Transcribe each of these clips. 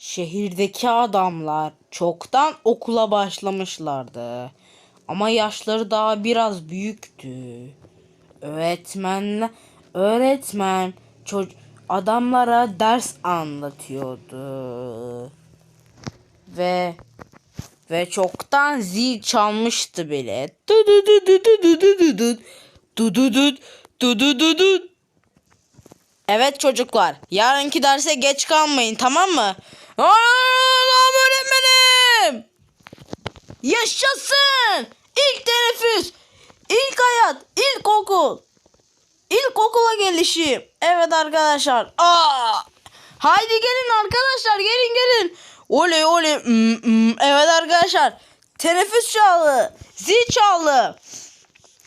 Şehirdeki adamlar çoktan okula başlamışlardı. Ama yaşları daha biraz büyüktü. Öğretmenle öğretmen çocuk adamlara ders anlatıyordu. Ve ve çoktan zil çalmıştı bile. Evet çocuklar, yarınki derse geç kalmayın, tamam mı? Allah'ım öğretmenim! Yaşasın! İlk teneffüs, ilk hayat, ilk okul. İlk okula gelişim. Evet arkadaşlar. Aa! Haydi gelin arkadaşlar, gelin gelin. Oley oley. Hmm, hmm. Evet arkadaşlar. Teneffüs çaldı. Zil çaldı.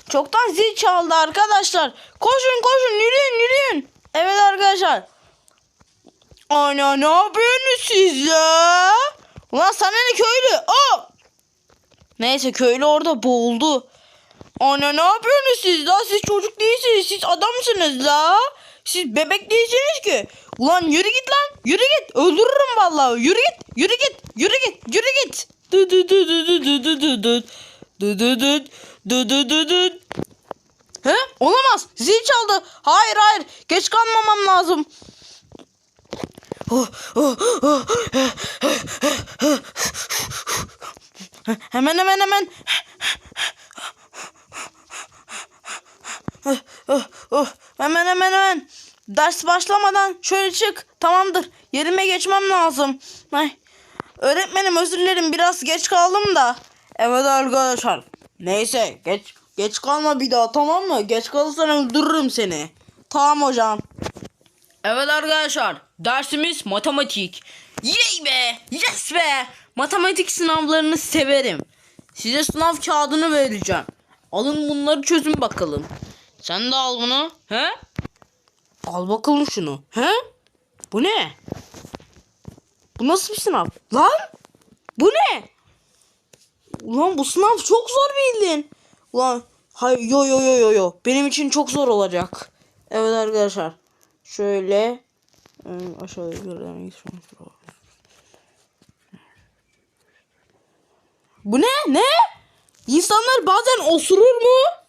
Çoktan zil çaldı arkadaşlar. Koşun koşun yürüyün yürüyün. Evet arkadaşlar. Ana ne yapıyorsunuz siz ya? Ulan sana ne köylü? Aa! Neyse köylü orada boğuldu. Ana ne yapıyorsunuz siz la? Siz çocuk değilsiniz. Siz adamsınız la. Siz bebek değilsiniz ki. Ulan yürü git lan. Yürü git. Öldürürüm vallahi. Yürü git. Yürü git. Yürü git. Yürü git. Du du du du du du du du du. Du du du du du du du. He? Olamaz. Zil çaldı. Hayır hayır. Geç kalmamam lazım. Hemen hemen hemen. Hemen hemen hemen. Ders başlamadan şöyle çık. Tamamdır. Yerime geçmem lazım. Ay. Öğretmenim özür dilerim biraz geç kaldım da. Evet arkadaşlar. Neyse geç geç kalma bir daha tamam mı? Geç kalırsan öldürürüm seni. Tamam hocam. Evet arkadaşlar dersimiz matematik. Yey be yes be. Matematik sınavlarını severim. Size sınav kağıdını vereceğim. Alın bunları çözün bakalım. Sen de al bunu. He? Al bakalım şunu. He? Bu ne? Bu nasıl bir sınav? Lan! Bu ne? Ulan bu sınav çok zor bildin. Ulan hayır yo yo yo yo yo. Benim için çok zor olacak. Evet arkadaşlar. Şöyle aşağıya göre Bu ne? Ne? İnsanlar bazen osurur mu?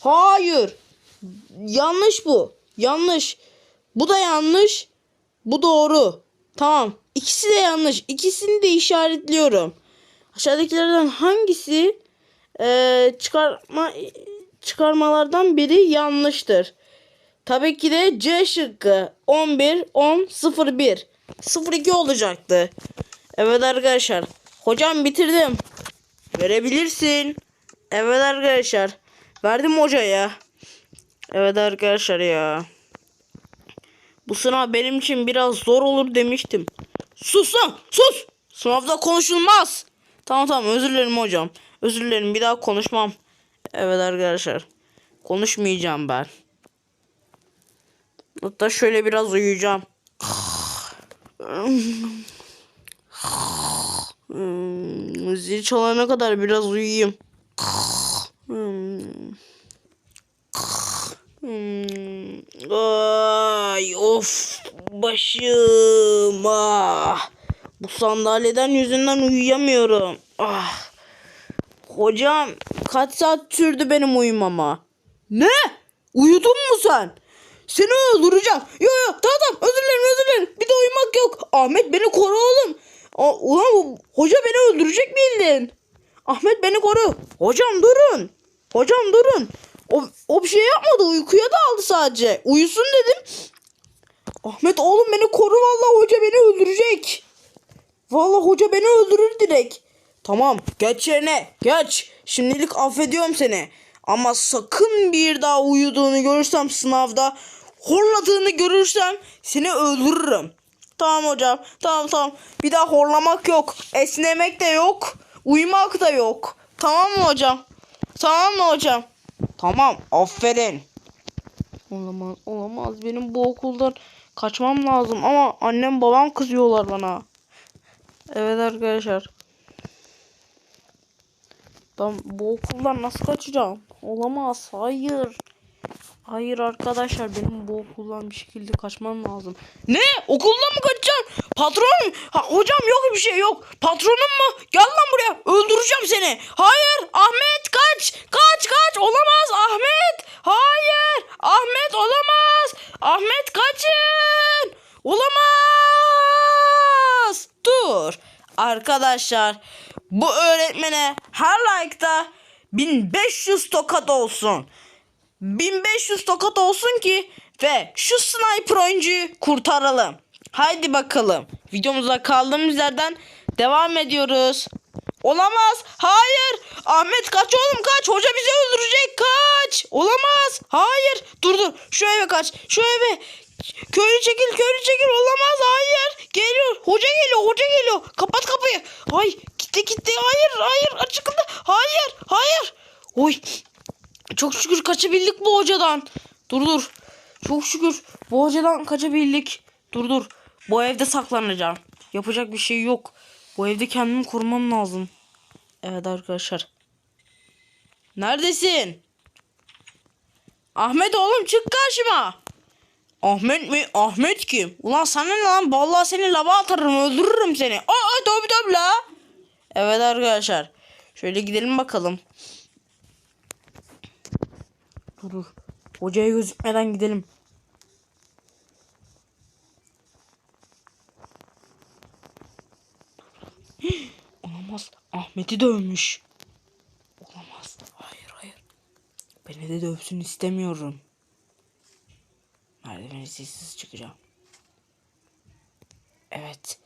Hayır. Yanlış bu. Yanlış. Bu da yanlış. Bu doğru. Tamam. İkisi de yanlış. İkisini de işaretliyorum. Aşağıdakilerden hangisi eee, çıkarma çıkarmalardan biri yanlıştır? Tabii ki de C şıkkı 11 10 01 02 olacaktı. Evet arkadaşlar. Hocam bitirdim. Verebilirsin. Evet arkadaşlar. Verdim hocaya. Evet arkadaşlar ya. Bu sınav benim için biraz zor olur demiştim. Sus lan sus. Sınavda konuşulmaz. Tamam tamam özür dilerim hocam. Özür dilerim bir daha konuşmam. Evet arkadaşlar. Konuşmayacağım ben. Hatta şöyle biraz uyuyacağım. Zil çalana kadar biraz uyuyayım. Ay of başım ah. Bu sandalyeden yüzünden uyuyamıyorum. Ah. Hocam kaç saat sürdü benim uyumama? Ne? Uyudun mu sen? Seni öldüreceğim. Yo yo tamam özür dilerim özür dilerim. Bir de uyumak yok. Ahmet beni koru oğlum. A, ulan hoca beni öldürecek bildin. Ahmet beni koru. Hocam durun. Hocam durun. O, o bir şey yapmadı. Uykuya daldı sadece. Uyusun dedim. Ahmet oğlum beni koru vallahi hoca beni öldürecek. Vallahi hoca beni öldürür direkt. Tamam geç yerine geç. Şimdilik affediyorum seni. Ama sakın bir daha uyuduğunu görürsem sınavda horladığını görürsem seni öldürürüm. Tamam hocam. Tamam tamam. Bir daha horlamak yok. Esnemek de yok. Uyumak da yok. Tamam mı hocam? Tamam mı hocam? Tamam. Aferin. Olamaz. Olamaz. Benim bu okuldan kaçmam lazım ama annem babam kızıyorlar bana. Evet arkadaşlar. Ben bu okuldan nasıl kaçacağım? Olamaz. Hayır. Hayır arkadaşlar benim bu okuldan bir şekilde kaçmam lazım. Ne? Okuldan mı kaçacağım? Patron ha, hocam yok bir şey yok. Patronum mu? Gel lan buraya. Öldüreceğim seni. Hayır Ahmet kaç. Kaç kaç. Olamaz Ahmet. Hayır. Ahmet olamaz. Ahmet kaçın. Olamaz. Dur. Arkadaşlar bu öğretmene her like'da 1500 tokat olsun. 1500 tokat olsun ki ve şu sniper oyuncuyu kurtaralım. Haydi bakalım. Videomuza kaldığımız yerden devam ediyoruz. Olamaz. Hayır. Ahmet kaç oğlum kaç. Hoca bizi öldürecek. Kaç. Olamaz. Hayır. Dur dur. Şu eve kaç. Şu eve. Köylü çekil köylü çekil. Olamaz. Hayır. Geliyor. Hoca geliyor. Hoca geliyor. Kapat kapıyı. Ay gitti gitti. Hayır hayır. Açıkında. Hayır. Hayır. Oy. Çok şükür kaçabildik bu hocadan. Dur dur. Çok şükür bu hocadan kaçabildik. Dur dur. Bu evde saklanacağım. Yapacak bir şey yok. Bu evde kendimi korumam lazım. Evet arkadaşlar. Neredesin? Ahmet oğlum çık karşıma. Ahmet mi? Ahmet kim? Ulan sana ne lan? Vallahi seni lava atarım öldürürüm seni. Aa tabi tabi la. Evet arkadaşlar. Şöyle gidelim bakalım. Dur dur. Hocaya gözükmeden gidelim. Olamaz. Ahmet'i dövmüş. Olamaz. Hayır hayır. Beni de dövsün istemiyorum. Merdiveni sessiz çıkacağım. Evet.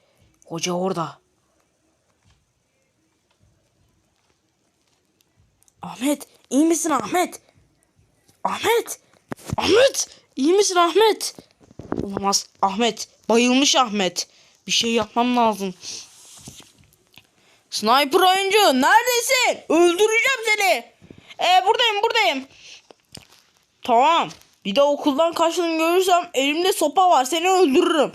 Hoca orada. Ahmet, iyi misin Ahmet? Ahmet! Ahmet! İyi misin Ahmet? Olamaz. Ahmet. Bayılmış Ahmet. Bir şey yapmam lazım. Sniper oyuncu neredesin? Öldüreceğim seni. Ee, buradayım buradayım. Tamam. Bir de okuldan kaçtığını görürsem elimde sopa var. Seni öldürürüm.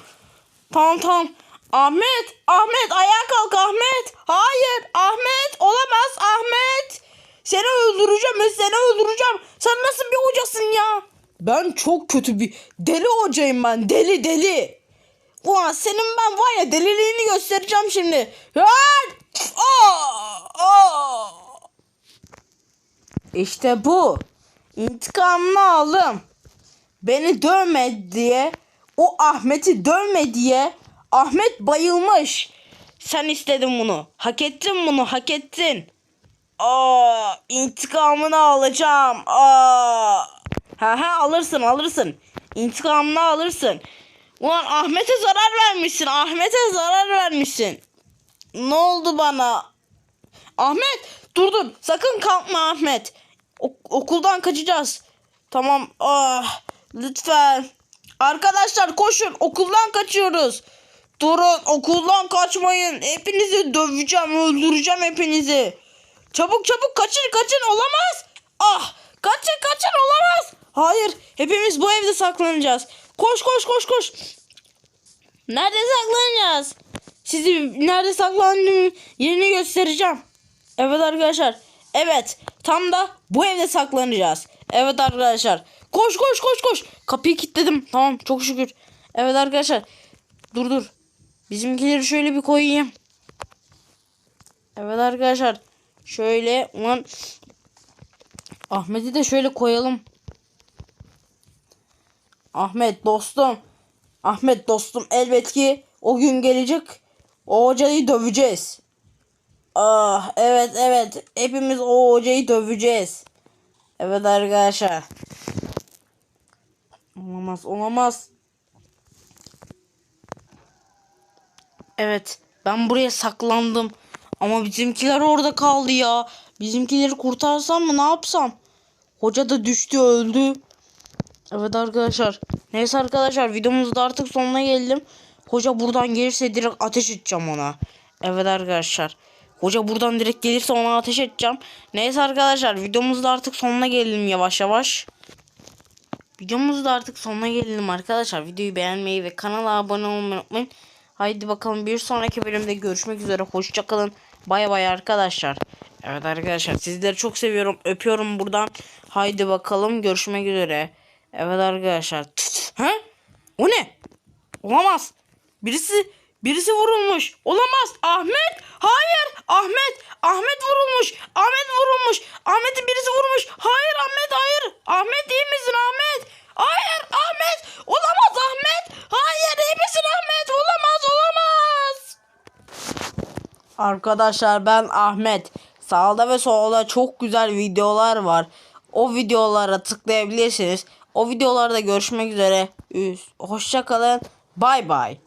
Tamam tamam. Ahmet, Ahmet ayağa kalk Ahmet. Hayır, Ahmet olamaz Ahmet. Seni öldüreceğim, ben seni öldüreceğim. Sen nasıl bir hocasın ya? Ben çok kötü bir deli hocayım ben. Deli deli. Ulan senin ben var ya deliliğini göstereceğim şimdi. İşte bu. İntikamını aldım. Beni dövme diye, o Ahmet'i dövme diye Ahmet bayılmış. Sen istedin bunu. Hak ettin bunu, hak ettin. Aa, intikamını alacağım. Ha ha alırsın, alırsın. İntikamını alırsın. Ulan Ahmet'e zarar vermişsin. Ahmet'e zarar vermişsin. Ne oldu bana? Ahmet dur dur. Sakın kalkma Ahmet. Ok- okuldan kaçacağız. Tamam. Ah, lütfen. Arkadaşlar koşun. Okuldan kaçıyoruz. Durun okuldan kaçmayın. Hepinizi döveceğim. Öldüreceğim hepinizi. Çabuk çabuk kaçın kaçın olamaz. Ah kaçın kaçın olamaz. Hayır hepimiz bu evde saklanacağız. Koş koş koş koş. Nerede saklanacağız? Sizi nerede saklandığım yerini göstereceğim. Evet arkadaşlar. Evet. Tam da bu evde saklanacağız. Evet arkadaşlar. Koş koş koş koş. Kapıyı kilitledim. Tamam çok şükür. Evet arkadaşlar. Dur dur. Bizimkileri şöyle bir koyayım. Evet arkadaşlar. Şöyle ulan Ahmet'i de şöyle koyalım. Ahmet dostum. Ahmet dostum elbet ki o gün gelecek. O hocayı döveceğiz. Ah evet evet. Hepimiz o hocayı döveceğiz. Evet arkadaşlar. Olamaz olamaz. Evet ben buraya saklandım. Ama bizimkiler orada kaldı ya. Bizimkileri kurtarsam mı ne yapsam? Hoca da düştü öldü. Evet arkadaşlar. Neyse arkadaşlar videomuzda artık sonuna geldim. Hoca buradan gelirse direkt ateş edeceğim ona. Evet arkadaşlar. Hoca buradan direkt gelirse ona ateş edeceğim. Neyse arkadaşlar videomuzda artık sonuna geldim yavaş yavaş. Videomuzda artık sonuna gelelim arkadaşlar. Videoyu beğenmeyi ve kanala abone olmayı unutmayın. Haydi bakalım bir sonraki bölümde görüşmek üzere. Hoşçakalın. Bay bay arkadaşlar. Evet arkadaşlar sizleri çok seviyorum. Öpüyorum buradan. Haydi bakalım görüşmek üzere. Evet arkadaşlar. Ha? O ne? Olamaz. Birisi Birisi vurulmuş. Olamaz. Ahmet. Hayır. Ahmet. Ahmet vurulmuş. Ahmet vurulmuş. Ahmet'i birisi vurmuş. Hayır Ahmet hayır. Ahmet iyi misin Ahmet? Hayır Ahmet. Olamaz Ahmet. Hayır iyi misin Ahmet? Olamaz olamaz. Arkadaşlar ben Ahmet. Sağda ve solda çok güzel videolar var. O videolara tıklayabilirsiniz. O videolarda görüşmek üzere. Hoşça kalın. Bay bay.